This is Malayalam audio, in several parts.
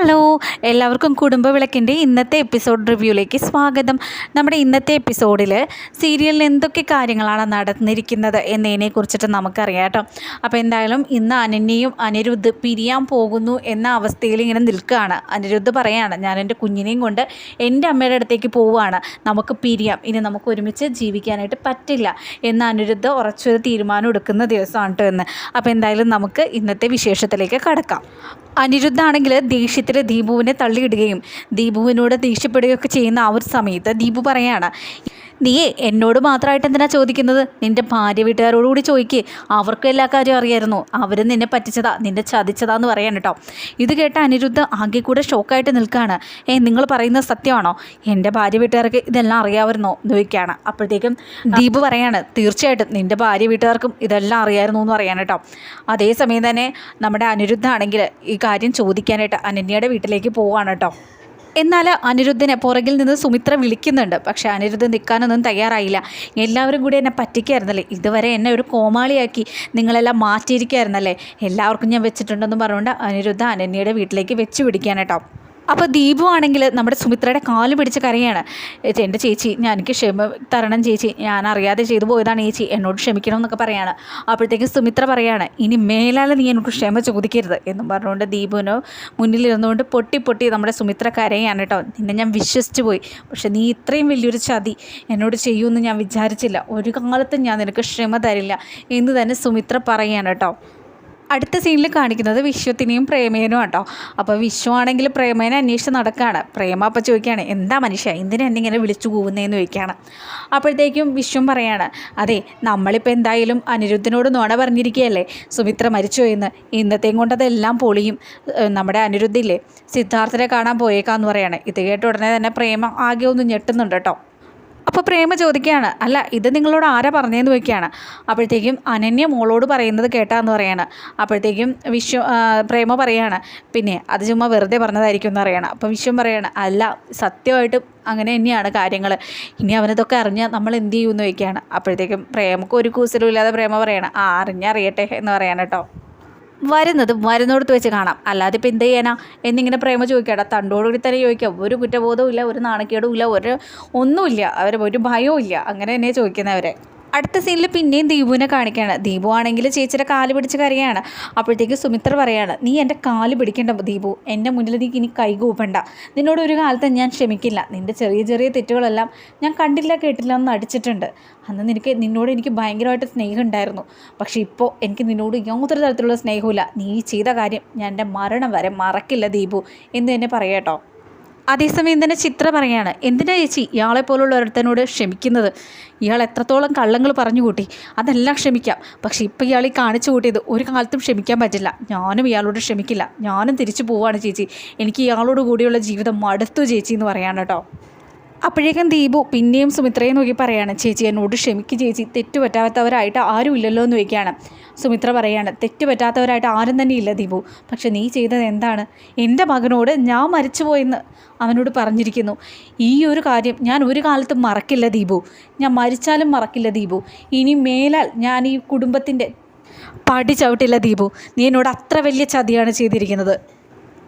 ഹലോ എല്ലാവർക്കും കുടുംബ വിളക്കിന്റെ ഇന്നത്തെ എപ്പിസോഡ് റിവ്യൂയിലേക്ക് സ്വാഗതം. നമ്മുടെ ഇന്നത്തെ എപ്പിസോഡിൽ സീരിയലിൽ എന്തൊക്കെ കാര്യങ്ങളാണ് നടന്നിരിക്കുന്നത് എന്നതിനെ കുറിച്ചിട്ട് നമുക്കറിയാം കേട്ടോ. അപ്പോൾ എന്തായാലും ഇന്ന് അനന്യയും അനിരുദ്ധ് പിരിയാൻ പോകുന്നു എന്ന അവസ്ഥയിൽ ഇങ്ങനെ നിൽക്കുകയാണ്. അനിരുദ്ധ് പറയാണ് ഞാൻ എന്റെ കുഞ്ഞിനെയും കൊണ്ട് എന്റെ അമ്മയുടെ അടുത്തേക്ക് പോവുകയാണ്. നമുക്ക് പിരിയാം. ഇനി നമുക്ക് ഒരുമിച്ച് ജീവിക്കാനായിട്ട് പറ്റില്ല എന്ന് അനിരുദ്ധ് ഉറച്ചൊരു തീരുമാനം എടുക്കുന്ന ദിവസമാണ് കേട്ടോ എന്ന് അപ്പോൾ എന്തായാലും നമുക്ക് ഇന്നത്തെ വിശേഷത്തിലേക്ക് കടക്കാം. അനിരുദ്ധാണെങ്കിൽ ദേഷ്യത്തിൽ ദീപുവിനെ തള്ളിയിടുകയും ദീപുവിനോട് ദേഷ്യപ്പെടുകയൊക്കെ ചെയ്യുന്ന ആ ഒരു സമയത്ത് ദീപു പറയാണ് നീ എന്നോട് മാത്രമായിട്ട് എന്തിനാ ചോദിക്കുന്നത്? നിന്റെ ഭാര്യ വീട്ടുകാരോടുകൂടി ചോദിക്ക്. അവർക്കും എല്ലാ കാര്യവും അറിയായിരുന്നു. അവർ നിന്നെ പറ്റിച്ചതാ നിന്നെ ചതിച്ചതാന്ന് പറയാൻ കേട്ടോ ഇത് കേട്ട അനിരുദ്ധ ആകെ കൂടെ ഷോക്കായിട്ട് നിൽക്കുകയാണ് ഏ നിങ്ങൾ പറയുന്നത് സത്യമാണോ? എന്റെ ഭാര്യ വീട്ടുകാർക്ക് ഇതെല്ലാം അറിയാമായിരുന്നോ? ചോദിക്കുകയാണ് അപ്പോഴത്തേക്കും ദീപ് പറയാണ് തീർച്ചയായിട്ടും നിന്റെ ഭാര്യ വീട്ടുകാർക്കും ഇതെല്ലാം അറിയായിരുന്നു എന്ന് പറയാൻ കേട്ടോ അതേസമയം തന്നെ നമ്മുടെ അനിരുദ്ധ ആണെങ്കിൽ ഈ കാര്യം ചോദിക്കാനായിട്ട് അനന്യയുടെ വീട്ടിലേക്ക് പോവുകയാണ് കേട്ടോ എന്നാൽ അനിരുദ്ധനെ പുറകിൽ നിന്ന് സുമിത്ര വിളിക്കുന്നുണ്ട്. പക്ഷെ അനിരുദ്ധ നിൽക്കാനൊന്നും തയ്യാറായില്ല. എല്ലാവരും കൂടി എന്നെ പറ്റിക്കായിരുന്നല്ലേ? ഇതുവരെ എന്നെ ഒരു കോമാളിയാക്കി നിങ്ങളെല്ലാം മാറ്റിയിരിക്കുകയായിരുന്നല്ലേ എല്ലാവർക്കും ഞാൻ വെച്ചിട്ടുണ്ടെന്ന് പറഞ്ഞുകൊണ്ട് അനിരുദ്ധ അനന്യയുടെ വീട്ടിലേക്ക് വെച്ച് പിടിക്കാനേട്ടോ അപ്പോൾ ദീപു ആണെങ്കിൽ നമ്മുടെ സുമിത്രയുടെ കാൽ പിടിച്ച് കരയാണ്. എന്റെ ചേച്ചി ഞാൻ എനിക്ക് ക്ഷമ തരണം ചേച്ചി. ഞാൻ അറിയാതെ ചെയ്തു പോയതാണ് ചേച്ചി. എന്നോട് ക്ഷമിക്കണം എന്നൊക്കെ പറയാണ്. അപ്പോഴത്തേക്കും സുമിത്ര പറയാണ് ഇനി മേലാലെ നീ എന്നോട് ക്ഷമ ചോദിക്കരുത്. എന്നും പറഞ്ഞുകൊണ്ട് ദീപുവിനോ മുന്നിലിരുന്നുകൊണ്ട് പൊട്ടി പൊട്ടി നമ്മുടെ സുമിത്ര കരയാണ് കേട്ടോ. നിന്നെ ഞാൻ വിശ്വസിച്ച് പോയി. പക്ഷെ നീ ഇത്രയും വലിയൊരു ചതി എന്നോട് ചെയ്യുമെന്ന് ഞാൻ വിചാരിച്ചില്ല. ഒരു കാലത്തും ഞാൻ നിനക്ക് ക്ഷമ തരില്ല. എന്ന് തന്നെ സുമിത്ര പറയാണ് കേട്ടോ. അടുത്ത സീനിൽ കാണിക്കുന്നത് വിശ്വത്തിനെയും പ്രേമേനും കേട്ടോ അപ്പോൾ വിശ്വ ആണെങ്കിൽ പ്രേമേനെ അന്വേഷിച്ച് നടക്കുകയാണ് പ്രേമ അപ്പോൾ ചോദിക്കുകയാണ് എന്താ മനുഷ്യ എന്തിനാ എന്നെ ഇങ്ങനെ വിളിച്ചു പോകുന്നതെന്ന് ചോദിക്കുകയാണ്. അപ്പോഴത്തേക്കും വിശ്വം പറയാണ് അതെ നമ്മളിപ്പോൾ എന്തായാലും അനിരുദ്ധനോട് നോണ പറഞ്ഞിരിക്കുകയല്ലേ? സുമിത്ര മരിച്ചു എന്ന്? ഇന്നത്തെയും കൊണ്ട് അതെല്ലാം പൊളിയും. നമ്മുടെ അനിരുദ്ധില്ലേ? സിദ്ധാർത്ഥനെ കാണാൻ പോയേക്കാന്ന് പറയാണ്. ഇത് കേട്ട ഉടനെ തന്നെ പ്രേമ ആകെ ഒന്ന് ഞെട്ടുന്നുണ്ട് കേട്ടോ. അപ്പോൾ പ്രേമ ചോദിക്കുകയാണ് അല്ല ഇത് നിങ്ങളോട് ആരാ പറഞ്ഞതെന്ന് ചോദിക്കുകയാണ്. അപ്പോഴത്തേക്കും അനന്യ മോളോട് പറയുന്നത് കേട്ടാന്ന് പറയാണ്. അപ്പോഴത്തേക്കും വിശ്വ പ്രേമ പറയാണ് പിന്നെ അത് ചുമ്മാ വെറുതെ പറഞ്ഞതായിരിക്കും എന്ന് പറയുകയാണ് അപ്പോൾ വിശ്വം പറയാണ് അല്ല സത്യമായിട്ട് അങ്ങനെ തന്നെയാണ് കാര്യങ്ങൾ ഇനി അവനതൊക്കെ അറിഞ്ഞാൽ നമ്മൾ എന്ത് ചെയ്യുമെന്ന് ചോദിക്കുകയാണ്. അപ്പോഴത്തേക്കും പ്രേമക്ക് ഒരു കൂസലും ഇല്ലാതെ പ്രേമ പറയണം ആ അറിഞ്ഞറിയട്ടെ എന്ന് കേട്ടോ. വരുന്നത് വരുന്നിടത്ത് വെച്ച് കാണാം. അല്ലാതെ ഇപ്പം എന്ത് ചെയ്യാനാ? എന്നിങ്ങനെ പ്രേമ ചോദിക്കട്ടെ തണ്ടോടുകൂടി തന്നെ ചോദിക്കാം. ഒരു കുറ്റബോധവും ഇല്ല ഒരു നാണക്കേടും ഇല്ല ഒരു ഒന്നുമില്ല. അവർ ഒരു ഭയവും ഇല്ല. അങ്ങനെ തന്നെ ചോദിക്കുന്നവരെ അടുത്ത സീനിൽ പിന്നെയും ദീപുവിനെ കാണിക്കുകയാണ്. ദീപു ആണെങ്കിൽ ചേച്ചിയുടെ കാൽ പിടിച്ച് കരയാണ്. അപ്പോഴത്തേക്ക് സുമിത്ര പറയാണ് നീ എന്റെ കാൽ പിടിക്കേണ്ട ദീപു എന്റെ മുന്നിൽ നീ ഇനി കൈകൂപ്പണ്ട നിന്നോട് ഒരു കാലത്ത് ഞാൻ ക്ഷമിക്കില്ല. നിന്റെ ചെറിയ ചെറിയ തെറ്റുകളെല്ലാം ഞാൻ കണ്ടില്ല കേട്ടില്ല എന്ന് അടിച്ചിട്ടുണ്ട് അന്ന് നിനക്ക് നിന്നോട് എനിക്ക് ഭയങ്കരമായിട്ട് സ്നേഹം ഉണ്ടായിരുന്നു പക്ഷേ ഇപ്പോൾ എനിക്ക് നിന്നോട് യാതൊരു തരത്തിലുള്ള സ്നേഹമില്ല നീ ചെയ്ത കാര്യം ഞാൻ എന്റെ മരണം വരെ മറക്കില്ല ദീപു എന്ന് തന്നെ പറയാട്ടോ അതേസമയം തന്നെ ചിത്ര പറയാണ് എന്തിനാ ചേച്ചി ഇയാളെ പോലുള്ള ഒരുത്തനോട് ക്ഷമിക്കുന്നത്? ഇയാൾ എത്രത്തോളം കള്ളങ്ങൾ പറഞ്ഞു കൂട്ടി. അതെല്ലാം ക്ഷമിക്കാം. പക്ഷേ ഇപ്പം ഇയാൾ ഈ കാണിച്ചു കൂട്ടിയത് ഒരു കാലത്തും ക്ഷമിക്കാൻ പറ്റില്ല. ഞാനും ഇയാളോട് ക്ഷമിക്കില്ല. ഞാനും തിരിച്ചു പോവാണ് ചേച്ചി. എനിക്ക് ഇയാളോട് കൂടിയുള്ള ജീവിതം മടുത്തു ചേച്ചി എന്ന് പറയാണ് കേട്ടോ. അപ്പോഴേക്കും ദീപു പിന്നെയും സുമിത്രയെ നോക്കി പറയാണ് ചേച്ചി എന്നോട് ക്ഷമിക്ക് ചേച്ചി. തെറ്റുപറ്റാത്തവരായിട്ട് ആരും ഇല്ലല്ലോ എന്ന് ചോദിക്കുകയാണ്. സുമിത്ര പറയാണ് തെറ്റുപറ്റാത്തവരായിട്ട് ആരും തന്നെ ഇല്ല ദീപു. പക്ഷെ നീ ചെയ്തത് എന്താണ്? എന്റെ മകനോട് ഞാൻ മരിച്ചുപോയെന്ന് അവനോട് പറഞ്ഞിരിക്കുന്നു. ഈ ഒരു കാര്യം ഞാൻ ഒരു കാലത്തും മറക്കില്ല ദീപു. ഞാൻ മരിച്ചാലും മറക്കില്ല ദീപു. ഇനി മേലാൽ ഞാൻ ഈ കുടുംബത്തിന്റെ പടി ചവിട്ടില്ല ദീപു. നീ എന്നോട് അത്ര വലിയ ചതിയാണ് ചെയ്തിരിക്കുന്നത്.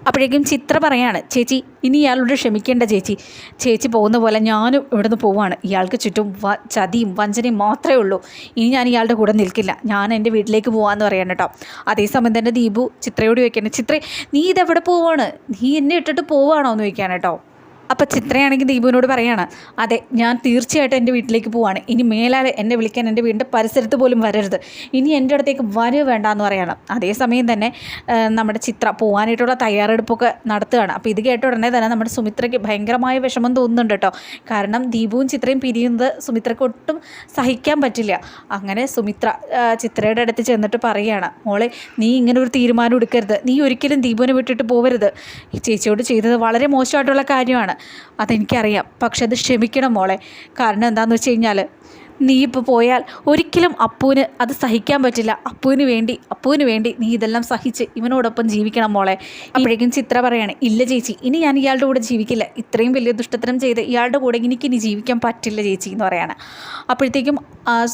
അപ്പോഴേക്കും ചിത്ര പറയാണ് ചേച്ചി ഇനി ഇയാളോട് ക്ഷമിക്കേണ്ട ചേച്ചി. ചേച്ചി പോകുന്ന പോലെ ഞാനും ഇവിടുന്ന് പോവാണ്. ഇയാൾക്ക് ചുറ്റും വ ചതിയും വഞ്ചനയും മാത്രമേ ഉള്ളൂ. ഇനി ഞാൻ ഇയാളുടെ കൂടെ നിൽക്കില്ല. ഞാൻ എന്റെ വീട്ടിലേക്ക് പോകാമെന്ന് പറയാൻ കേട്ടോ. അതേസമയം തന്നെ ദീപു ചിത്രയോട് ചോദിക്കുന്നത് ചിത്രേ നീ ഇതെവിടെ പോവാണ്? നീ എന്നെ ഇട്ടിട്ട് പോവാണോ എന്ന് ചോദിക്കാൻ കേട്ടോ. അപ്പോൾ ചിത്രയാണെങ്കിൽ ദീപുവിനോട് പറയാണ് അതെ ഞാൻ തീർച്ചയായിട്ടും എന്റെ വീട്ടിലേക്ക് പോവാണ്. ഇനി മേലാൽ എന്നെ വിളിക്കാൻ എന്റെ വീടിന്റെ പരിസരത്ത് പോലും വരരുത്. ഇനി എന്റെ അടുത്തേക്ക് വരവ് വേണ്ട എന്ന് പറയണം അതേസമയം തന്നെ നമ്മുടെ ചിത്ര പോകാനായിട്ടുള്ള തയ്യാറെടുപ്പൊക്കെ നടത്തുകയാണ്. അപ്പോൾ ഇത് കേട്ട ഉടനെ തന്നെ നമ്മുടെ സുമിത്രയ്ക്ക് ഭയങ്കരമായ വിഷമം തോന്നുന്നുണ്ട് കേട്ടോ. കാരണം ദീപുവും ചിത്രയും പിരിയുന്നത് സുമിത്രയ്ക്ക് ഒട്ടും സഹിക്കാൻ പറ്റില്ല. അങ്ങനെ സുമിത്ര ചിത്രയുടെ അടുത്ത് ചെന്നിട്ട് പറയുകയാണ് മോളെ നീ ഇങ്ങനെ ഒരു തീരുമാനം എടുക്കരുത്. നീ ഒരിക്കലും ദീപുവിനെ വിട്ടിട്ട് പോവരുത്. ഈ ചേച്ചിയോട് ചെയ്തത് വളരെ മോശമായിട്ടുള്ള കാര്യമാണ്. അതെനിക്കറിയാം. പക്ഷെ അത് ക്ഷമിക്കണം മോളെ. കാരണം എന്താണെന്ന് വെച്ച് കഴിഞ്ഞാൽ നീ ഇപ്പോൾ പോയാൽ ഒരിക്കലും അപ്പുവിന് അത് സഹിക്കാൻ പറ്റില്ല. അപ്പുവിന് വേണ്ടി അപ്പുവിന് വേണ്ടി നീ ഇതെല്ലാം സഹിച്ച് ഇവനോടൊപ്പം ജീവിക്കണം മോളെ. അപ്പോഴേക്കും ചിത്ര പറയാണ് ഇല്ല ചേച്ചി ഇനി ഞാൻ ഇയാളുടെ കൂടെ ജീവിക്കില്ല. ഇത്രയും വലിയ ദുഷ്ടത്തരം ചെയ്ത് ഇയാളുടെ കൂടെ എനിക്ക് ഇനി ജീവിക്കാൻ പറ്റില്ല ചേച്ചി എന്ന് പറയാണ്. അപ്പോഴത്തേക്കും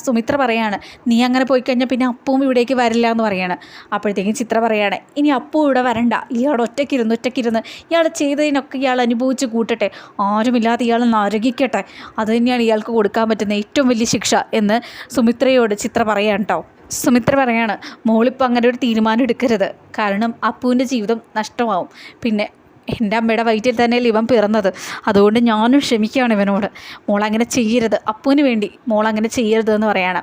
സുമിത്ര പറയാണ് നീ അങ്ങനെ പോയി കഴിഞ്ഞാൽ പിന്നെ അപ്പവും ഇവിടേക്ക് വരില്ല എന്ന് പറയാണ്. അപ്പോഴത്തേക്കും ചിത്ര പറയാണ് ഇനി അപ്പൂ ഇവിടെ വരണ്ട. ഇയാൾ ഒറ്റയ്ക്കിരുന്ന് ഒറ്റയ്ക്കിരുന്ന് ഇയാൾ ചെയ്തതിനൊക്കെ ഇയാൾ അനുഭവിച്ച് കൂട്ടട്ടെ. ആരുമില്ലാതെ ഇയാൾ നരകിക്കട്ടെ അത് തന്നെയാണ് ഇയാൾക്ക് കൊടുക്കാൻ പറ്റുന്ന ഏറ്റവും വലിയ ശിക്ഷ എന്ന് സുമിത്രയോട് ചിത്ര പറയാൻ കേട്ടോ സുമിത്ര പറയാണ് മോളിപ്പോൾ അങ്ങനെ ഒരു തീരുമാനം എടുക്കരുത്. കാരണം അപ്പുവിന്റെ ജീവിതം നഷ്ടമാവും. പിന്നെ എന്റെ അമ്മയുടെ വയറ്റിൽ തന്നെയല്ലേ ഇവൻ പിറന്നത്. അതുകൊണ്ട് ഞാനും ക്ഷമിക്കുകയാണ് ഇവനോട്. മോൾ അങ്ങനെ ചെയ്യരുത്. അപ്പുവിന് വേണ്ടി മോൾ അങ്ങനെ ചെയ്യരുത് എന്ന് പറയാണ്.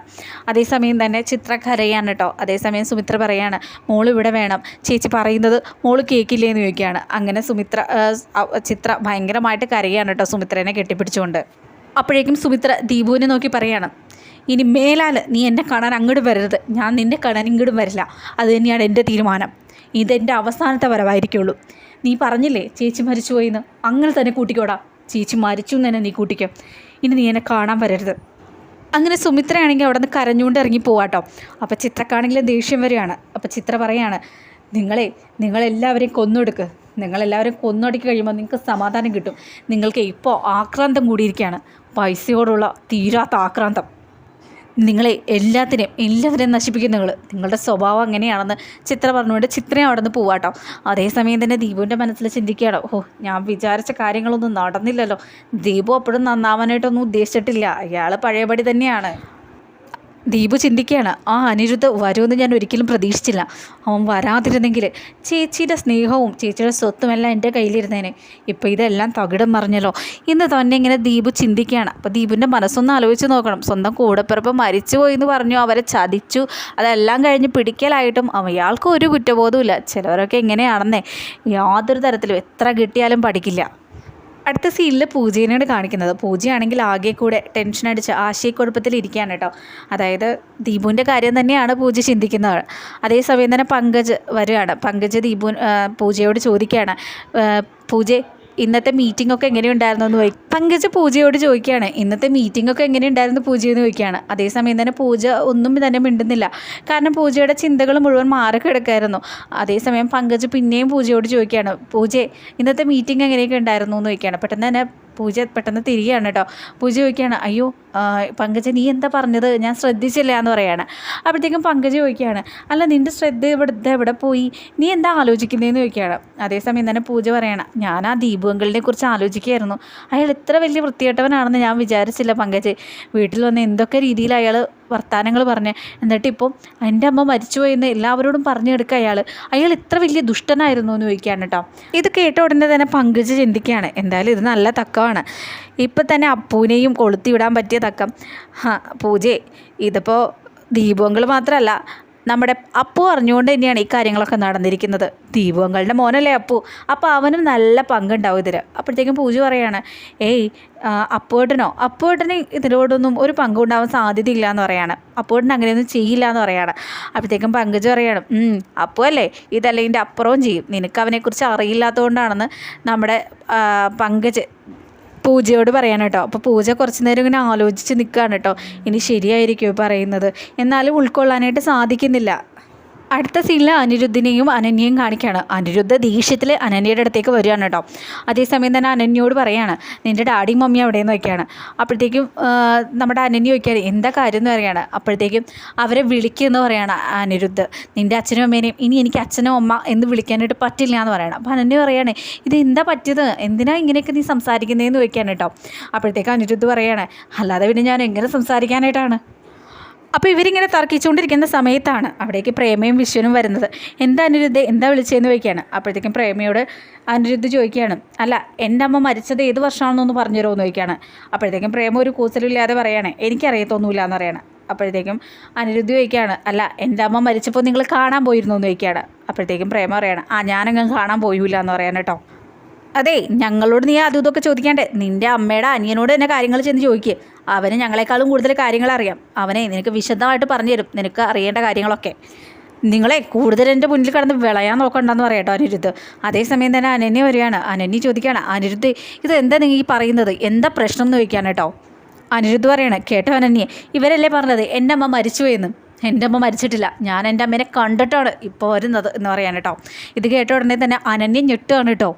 അതേസമയം തന്നെ ചിത്ര കരയാണ് കേട്ടോ അതേസമയം സുമിത്ര പറയാണ് മോൾ ഇവിടെ വേണം. ചേച്ചി പറയുന്നത് മോൾ കേൾക്കില്ലേ എന്ന് ചോദിക്കുകയാണ്. അങ്ങനെ സുമിത്ര ചിത്ര ഭയങ്കരമായിട്ട് കരയാണ് കേട്ടോ സുമിത്രേനെ കെട്ടിപ്പിടിച്ചുകൊണ്ട്. അപ്പോഴേക്കും സുമിത്ര ദീപുവിനെ നോക്കി പറയാണ് ഇനി മേലാൽ നീ എന്നെ കാണാൻ അങ്ങോട്ട് വരരുത്. ഞാൻ നിന്നെ കാണാൻ ഇങ്ങോട്ടും വരില്ല. അത് തന്നെയാണ് എന്റെ തീരുമാനം. ഇതെന്റെ അവസാനത്തെ വരവായിരിക്കുള്ളൂ. നീ പറഞ്ഞില്ലേ ചേച്ചി മരിച്ചു പോയിന്ന്? അങ്ങനെ തന്നെ കൂട്ടിക്കോടാ. ചേച്ചി മരിച്ചു എന്ന് തന്നെ നീ കൂട്ടിക്കോ. ഇനി നീ എന്നെ കാണാൻ വരരുത്. അങ്ങനെ സുമിത്രയാണെങ്കിൽ അവിടെ നിന്ന് കരഞ്ഞുകൊണ്ട് ഇറങ്ങി പോവാട്ടോ. അപ്പോൾ ചിത്രക്കാണെങ്കിൽ ദേഷ്യം വരികയാണ്. അപ്പോൾ ചിത്ര പറയാണ് നിങ്ങളെ നിങ്ങളെല്ലാവരെയും കൊന്നൊടുക്ക്. നിങ്ങളെല്ലാവരും കൊന്നൊടുക്കി കഴിയുമ്പോൾ നിങ്ങൾക്ക് സമാധാനം കിട്ടും. നിങ്ങൾക്ക് ഇപ്പോൾ ആക്രാന്തം കൂടിയിരിക്കുകയാണ്. പൈസയോടുള്ള തീരാത്ത ആക്രാന്തം. നിങ്ങളെ എല്ലാത്തിനെയും എല്ലാത്തിനെയും നശിപ്പിക്കും നിങ്ങൾ നിങ്ങളുടെ സ്വഭാവം എങ്ങനെയാണെന്ന് ചിത്ര പറഞ്ഞുകൊണ്ട് ചിത്രയും അവിടെ നിന്ന് പോവാട്ടോ അതേസമയം തന്നെ ദീപുവിന്റെ മനസ്സിൽ ചിന്തിക്കുകയാണ്. ഓ ഞാൻ വിചാരിച്ച കാര്യങ്ങളൊന്നും നടന്നില്ലല്ലോ. ദീപു അപ്പോഴും നന്നാവാനായിട്ടൊന്നും ഉദ്ദേശിച്ചിട്ടില്ല. അയാൾ പഴയപടി തന്നെയാണ്. ദീപു ചിന്തിക്കുകയാണ് ആ അനിരുദ്ധ വരുമെന്ന് ഞാൻ ഒരിക്കലും പ്രതീക്ഷിച്ചില്ല. അവൻ വരാതിരുന്നെങ്കിൽ ചേച്ചിയുടെ സ്നേഹവും ചേച്ചിയുടെ സ്വത്തും എല്ലാം എന്റെ കയ്യിലിരുന്നേനെ. ഇപ്പോൾ ഇതെല്ലാം തകിടം മറിഞ്ഞല്ലോ. ഇന്ന് തന്നെ ഇങ്ങനെ ദീപു ചിന്തിക്കുകയാണ്. അപ്പോൾ ദീപുവിന്റെ മനസ്സൊന്ന് ആലോചിച്ച് നോക്കണം. സ്വന്തം കൂടപ്പിറപ്പ് മരിച്ചു പോയി എന്ന് പറഞ്ഞു അവരെ ചതിച്ചു. അതെല്ലാം കഴിഞ്ഞ് പിടിക്കലായിട്ടും അയാൾക്ക് ഒരു കുറ്റബോധവുമില്ല. ചിലവരൊക്കെ എങ്ങനെയാണെന്നേ യാതൊരു തരത്തിലും എത്ര കിട്ടിയാലും പഠിക്കില്ല. അടുത്ത സീനിൽ പൂജേനെയാണ് കാണിക്കുന്നത്. പൂജയാണെങ്കിൽ ആകെ കൂടെ ടെൻഷൻ അടിച്ച് ആശയക്കുഴപ്പത്തിൽ ഇരിക്കുകയാണ് കേട്ടോ. അതായത് ദീപുവിന്റെ കാര്യം തന്നെയാണ് പൂജ ചിന്തിക്കുന്നത്. അതേസമയം തന്നെ പങ്കജ് വരികയാണ്. പങ്കജ് ദീപു പൂജയോട് ചോദിക്കുകയാണ്. പൂജെ ഇന്നത്തെ മീറ്റിംഗ് ഒക്കെ എങ്ങനെയുണ്ടായിരുന്നു എന്ന് ചോദിക്കും പങ്കജ് പൂജയോട് ചോദിക്കുകയാണ്. ഇന്നത്തെ മീറ്റിംഗ് ഒക്കെ എങ്ങനെയുണ്ടായിരുന്നു പൂജ എന്ന് ചോദിക്കുകയാണ്. അതേസമയം തന്നെ പൂജ ഒന്നും തന്നെ മിണ്ടുന്നില്ല. കാരണം പൂജയുടെ ചിന്തകൾ മുഴുവൻ മാറി കിടക്കായിരുന്നു അതേസമയം പങ്കജ് പിന്നെയും പൂജയോട് ചോദിക്കുകയാണ്. പൂജയെ ഇന്നത്തെ മീറ്റിംഗ് എങ്ങനെയൊക്കെ ഉണ്ടായിരുന്നു എന്ന് ചോദിക്കുകയാണ്. പെട്ടെന്ന് തന്നെ പൂജ പെട്ടെന്ന് തിരികെയാണ് കേട്ടോ പൂജ ചോദിക്കുകയാണ് അയ്യോ പങ്കജ നീ എന്താ പറഞ്ഞത്? ഞാൻ ശ്രദ്ധിച്ചില്ല എന്ന് പറയാണ്. അപ്പോഴത്തേക്കും പങ്കജ ചോദിക്കുകയാണ് അല്ല നിന്റെ ശ്രദ്ധ ഇവിടെ എവിടെ പോയി? നീ എന്താ ആലോചിക്കുന്നതെന്ന് ചോദിക്കുകയാണ്. അതേസമയം തന്നെ പൂജ പറയണം ഞാൻ ആ ദീപുവങ്കളിനെ കുറിച്ച് ആലോചിക്കുകയായിരുന്നു. അയാൾ ഇത്ര വലിയ വൃത്തികെട്ടവനാണെന്ന് ഞാൻ വിചാരിച്ചില്ല പങ്കജ്. വീട്ടിൽ വന്ന് എന്തൊക്കെ രീതിയിൽ അയാൾ വർത്തമാനങ്ങൾ പറഞ്ഞ് എന്നിട്ട് ഇപ്പം എന്റെ അമ്മ മരിച്ചുപോയി എന്ന് എല്ലാവരോടും പറഞ്ഞു കൊടുക്കുക അയാൾ അയാൾ ഇത്ര വലിയ ദുഷ്ടനായിരുന്നു എന്ന് ചോദിക്കുകയാണ് കേട്ടോ ഇത് കേട്ട ഉടനെ തന്നെ പങ്കജ് ചിന്തിക്കുകയാണ് എന്തായാലും ഇത് നല്ല തക്കമാണ് ഇപ്പം തന്നെ അപ്പൂനെയും കൊളുത്തി വിടാൻ പറ്റിയ തക്കം. ഹാ പൂജയെ ഇതിപ്പോൾ ദീപങ്ങൾ മാത്രമല്ല നമ്മുടെ അപ്പു അറിഞ്ഞുകൊണ്ട് തന്നെയാണ് ഈ കാര്യങ്ങളൊക്കെ നടന്നിരിക്കുന്നത്. ദീപങ്ങളുടെ മോനല്ലേ അപ്പു? അപ്പോൾ അവനും നല്ല പങ്കുണ്ടാവും ഇതിൽ അപ്പോഴത്തേക്കും പൂജ പറയാണ് ഏയ് അപ്പുവേട്ടനോ? അപ്പുവേട്ടന് ഇതിലോടൊന്നും ഒരു പങ്കുണ്ടാവാൻ സാധ്യതയില്ല എന്ന് പറയാണ്. അപ്പുവേട്ടൻ അങ്ങനെയൊന്നും ചെയ്യില്ല എന്ന് പറയാണ്. അപ്പോഴത്തേക്കും പങ്കജ് പറയാണ് "ഉം, അപ്പു അല്ലേ? ഇതല്ലെങ്കിൽ അപ്പുറവും ചെയ്യും. നിനക്ക് അവനെക്കുറിച്ച് അറിയില്ലാത്തതുകൊണ്ടാണെന്ന് നമ്മുടെ പങ്കജ് പൂജയോട് പറയാൻ കേട്ടോ. അപ്പോൾ പൂജ കുറച്ച് നേരം ഇങ്ങനെ ആലോചിച്ച് നിൽക്കുകയാണ് കേട്ടോ. ഇനി ശരിയായിരിക്കും പറയുന്നത്. എന്നാലും ഉൾക്കൊള്ളാനായിട്ട് സാധിക്കുന്നില്ല. അടുത്ത സീനിൽ അനിരുദ്ധിനെയും അനന്യയും കാണിക്കുകയാണ്. അനിരുദ്ധ ദേഷ്യത്തിൽ അനന്യയുടെ അടുത്തേക്ക് വരികയാണ് കേട്ടോ. അതേസമയം തന്നെ അനന്യയോട് പറയാണ് നിന്റെ ഡാഡിയും മമ്മിയും നിന്ന് വയ്ക്കുകയാണ് അപ്പോഴത്തേക്കും നമ്മുടെ അനന്യ വയ്ക്കുകയാണ് എന്താ കാര്യം? എന്ന് പറയുകയാണ്. അപ്പോഴത്തേക്കും അവരെ വിളിക്കുമെന്ന് പറയാണ് അനിരുദ്ധ്. നിന്റെ അച്ഛനും അമ്മേനെയും ഇനി എനിക്ക് അച്ഛനും അമ്മ എന്ന് വിളിക്കാനായിട്ട് പറ്റില്ല എന്ന് പറയണം. അപ്പോൾ അനന്യ പറയാണ് ഇത് എന്താ പറ്റിയത്? എന്തിനാ ഇങ്ങനെയൊക്കെ നീ സംസാരിക്കുന്നതെന്ന് വയ്ക്കുകയാണ് കേട്ടോ. അപ്പോഴത്തേക്കും അനിരുദ്ധ് പറയാണ് അല്ലാതെ പിന്നെ ഞാൻ എങ്ങനെ സംസാരിക്കാനായിട്ടാണ്? അപ്പോൾ ഇവരിങ്ങനെ തർക്കിച്ചുകൊണ്ടിരിക്കുന്ന സമയത്താണ് അവിടേക്ക് പ്രേമയും വിശ്വനും വരുന്നത്. എന്താ അനിരുദ്ധ എന്താ വിളിച്ചതെന്ന് ചോദിക്കുകയാണ്. അപ്പോഴത്തേക്കും പ്രേമയോട് അനിരുദ്ധ ചോദിക്കുകയാണ് അല്ല എന്റെ അമ്മ മരിച്ചത് ഏത് വർഷമാണെന്നൊന്ന് പറഞ്ഞു തരുമോ? എന്ന് ചോദിക്കുകയാണ്. അപ്പോഴത്തേക്കും പ്രേമ ഒരു കൂസലില്ലാതെ പറയാണ് എനിക്കറിയത്തൊന്നുമില്ല എന്ന് പറയുകയാണ് അപ്പോഴത്തേക്കും അനിരുദ്ധ ചോദിക്കുകയാണ് അല്ല എന്റെ അമ്മ മരിച്ചപ്പോൾ നിങ്ങൾ കാണാൻ പോയിരുന്നു? എന്ന് ചോദിക്കുകയാണ്. അപ്പോഴത്തേക്കും പ്രേമ പറയാണ് ആ ഞാനങ്ങ് കാണാൻ പോയില്ല എന്ന് പറയാൻ കേട്ടോ. അതെ ഞങ്ങളോട് നീ അതും ഇതൊക്കെ ചോദിക്കാണ്ടേ. നിന്റെ അമ്മയുടെ അനിയനോട് തന്നെ കാര്യങ്ങൾ ചെന്ന് ചോദിക്കുക അവന് ഞങ്ങളെക്കാളും കൂടുതൽ കാര്യങ്ങൾ അറിയാം. അവനെ നിനക്ക് വിശദമായിട്ട് പറഞ്ഞു തരും. നിനക്ക് അറിയേണ്ട കാര്യങ്ങളൊക്കെ. നിങ്ങളെ കൂടുതൽ എന്റെ മുന്നിൽ കടന്ന് വിളയാൻ നോക്കണ്ടെന്ന് പറയട്ടോ അനിരുദ്ധ്. അതേസമയം തന്നെ അനന്യ വരികയാണ്. അനന്യ ചോദിക്കുകയാണ് അനിരുദ്ധ് ഇത് എന്താ ഈ പറയുന്നത്? എന്താ പ്രശ്നം എന്ന് ചോദിക്കാൻ കേട്ടോ? അനിരുദ്ധ് പറയണേ കേട്ടോ അനന്യെ ഇവരല്ലേ പറഞ്ഞത്? എന്റെ അമ്മ മരിച്ചുപോയെന്ന്. എന്റെ അമ്മ മരിച്ചിട്ടില്ല. ഞാൻ എന്റെ അമ്മേനെ കണ്ടിട്ടാണ് ഇപ്പോൾ വരുന്നത് എന്ന് പറയാൻ കേട്ടോ. ഇത് കേട്ട ഉടനെ തന്നെ അനന്യ ഞെട്ടുകയാണ് കേട്ടോ.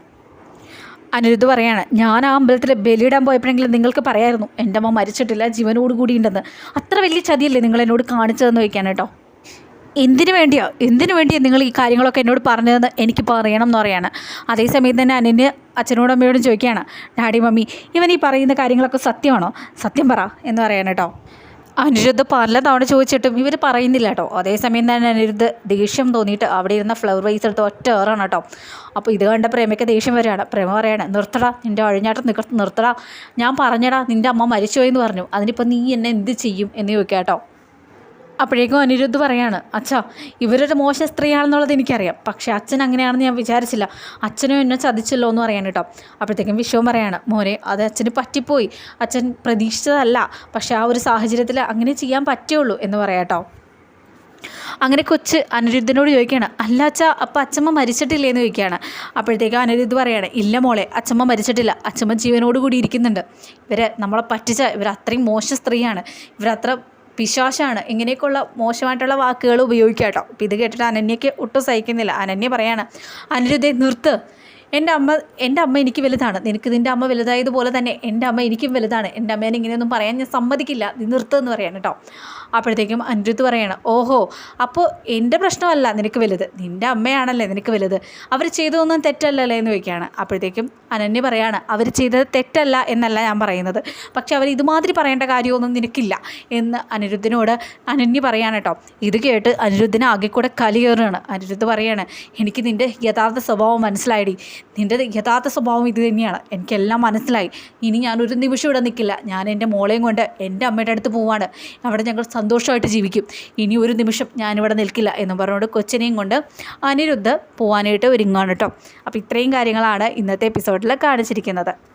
അനിരുദ്ധ് പറയാണ് ഞാൻ ആ അമ്പലത്തിൽ ബലിയിടാൻ പോയപ്പോഴെങ്കിലും നിങ്ങൾക്ക് പറയായിരുന്നു എന്റെ അമ്മ മരിച്ചിട്ടില്ല ജീവനോട് കൂടി ഉണ്ടെന്ന് അത്ര വലിയ ചതിയല്ലേ നിങ്ങൾ എന്നോട് കാണിച്ചതെന്ന് ചോദിക്കാൻ കേട്ടോ? എന്തിനു വേണ്ടിയോ? എന്തിനു വേണ്ടിയോ നിങ്ങൾ ഈ കാര്യങ്ങളൊക്കെ എന്നോട് പറഞ്ഞതെന്ന് എനിക്ക് അറിയണം എന്ന് പറയാണ്. അതേസമയം തന്നെ അനിന് അച്ഛനോടും അമ്മയോടും ചോദിക്കുകയാണ് ഡാഡി മമ്മി ഇവൻ ഈ പറയുന്ന കാര്യങ്ങളൊക്കെ സത്യമാണോ? സത്യം പറ എന്ന് പറയാൻ കേട്ടോ. അനിരുദ്ധ് പല തവണ ചോദിച്ചിട്ടും ഇവർ പറയുന്നില്ല കേട്ടോ അതേസമയം തന്നെ അനിരുദ്ധ് ദേഷ്യം തോന്നിയിട്ട് അവിടെ ഇരുന്ന ഫ്ലവർ വൈസ് എടുത്ത് ഒറ്റ ഏറാണ് കേട്ടോ. അപ്പോൾ ഇത് കണ്ട പ്രേമയ്ക്ക് ദേഷ്യം വരികയാണ്. പ്രേമ പറയാണ് നിർത്തടാ നിന്റെ അഴിഞ്ഞാട്ടം നിക്ക നിർത്തടാ. ഞാൻ പറഞ്ഞടാ നിന്റെ അമ്മ മരിച്ചുപോയെന്ന് പറഞ്ഞു. അതിനിപ്പോൾ നീ എന്നെ എന്ത് ചെയ്യും? എന്ന് ചോദിക്കാം കേട്ടോ അപ്പോഴേക്കും അനിരുദ്ധ് പറയാണ് അച്ഛാ ഇവരൊരു മോശം സ്ത്രീയാണെന്നുള്ളത് എനിക്കറിയാം. പക്ഷേ അച്ഛൻ അങ്ങനെയാണെന്ന് ഞാൻ വിചാരിച്ചില്ല. അച്ഛനും എന്നെ ചതിച്ചല്ലോ എന്ന് പറയാൻ കേട്ടോ. അപ്പോഴത്തേക്കും വിശ്വം പറയാണ് മോനെ അത് അച്ഛന് പറ്റിപ്പോയി. അച്ഛൻ പ്രതീക്ഷിച്ചതല്ല. പക്ഷേ ആ ഒരു സാഹചര്യത്തിൽ അങ്ങനെ ചെയ്യാൻ പറ്റുള്ളൂ എന്ന് പറയാം കേട്ടോ. അങ്ങനെ കൊച്ച് അനിരുദ്ധനോട് ചോദിക്കുകയാണ് അല്ല അച്ഛ അപ്പം അച്ഛമ്മ മരിച്ചിട്ടില്ലേ എന്ന് ചോദിക്കുകയാണ്. അപ്പോഴത്തേക്കും അനിരുദ്ധ് പറയാണ് ഇല്ല മോളെ അച്ഛമ്മ മരിച്ചിട്ടില്ല. അച്ഛമ്മ ജീവനോട് കൂടി ഇരിക്കുന്നുണ്ട്. ഇവരെ നമ്മളെ പറ്റിച്ച ഇവർ അത്രയും മോശം സ്ത്രീയാണ്. ഇവരത്ര പിശാശാണ്. ഇങ്ങനെയൊക്കെയുള്ള മോശമായിട്ടുള്ള വാക്കുകൾ ഉപയോഗിക്കുക കേട്ടോ. അപ്പം ഇത് കേട്ടിട്ട് അനന്യയ്ക്ക് ഒട്ടും സഹിക്കുന്നില്ല. അനന്യ പറയാണ് അനിരുദ്ധേ നിർത്ത്. എന്റെ അമ്മ എന്റെ അമ്മ എനിക്ക് വലുതാണ്. നിനക്ക് നിന്റെ അമ്മ വലുതായതുപോലെ തന്നെ എന്റെ അമ്മ എനിക്കും വലുതാണ്. എന്റെ അമ്മേനെ ഇങ്ങനെയൊന്നും പറയാൻ ഞാൻ സമ്മതിക്കില്ല. നീ നിർത്തുമെന്ന് പറയാൻ കേട്ടോ. അപ്പോഴത്തേക്കും അനിരുദ്ധ് പറയാണ് ഓഹോ അപ്പോൾ എന്റെ പ്രശ്നമല്ല നിനക്ക് വലുത്. നിന്റെ അമ്മയാണല്ലേ നിനക്ക് വലുത്. അവർ ചെയ്തതൊന്നും തെറ്റല്ലല്ലേ? എന്ന് ചോദിക്കുകയാണ്. അപ്പോഴത്തേക്കും അനന്യ പറയാണ് അവർ ചെയ്തത് തെറ്റല്ല എന്നല്ല ഞാൻ പറയുന്നത്. പക്ഷെ അവർ ഇതുമാതിരി പറയേണ്ട കാര്യമൊന്നും നിനക്കില്ല. എന്ന് അനിരുദ്ധിനോട് അനന്യ പറയാണ് കേട്ടോ. ഇത് കേട്ട് അനിരുദ്ധിന് ആകെ കൂടെ കലിയേറുകയാണ് അനിരുദ്ധ് പറയാണ് എനിക്ക് നിന്റെ യഥാർത്ഥ സ്വഭാവം മനസ്സിലായിടി. നിന്റെ യഥാർത്ഥ സ്വഭാവം ഇത് തന്നെയാണ്. എനിക്കെല്ലാം മനസ്സിലായി. ഇനി ഞാനൊരു നിമിഷം ഇവിടെ നിൽക്കില്ല ഞാൻ എന്റെ മോളെയും കൊണ്ട് എന്റെ അമ്മയുടെ അടുത്ത് പോവാണ്. അവിടെ ഞങ്ങൾ സന്തോഷമായിട്ട് ജീവിക്കും. ഇനി ഒരു നിമിഷം ഞാനിവിടെ നിൽക്കില്ല എന്ന് പറഞ്ഞുകൊണ്ട് കൊച്ചിനെയും കൊണ്ട് അനിരുദ്ധ് പോവാനായിട്ട് ഒരുങ്ങാണ് കേട്ടോ. അപ്പോൾ ഇത്രയും കാര്യങ്ങളാണ് ഇന്നത്തെ എപ്പിസോഡിൽ കാണിച്ചിരിക്കുന്നത്.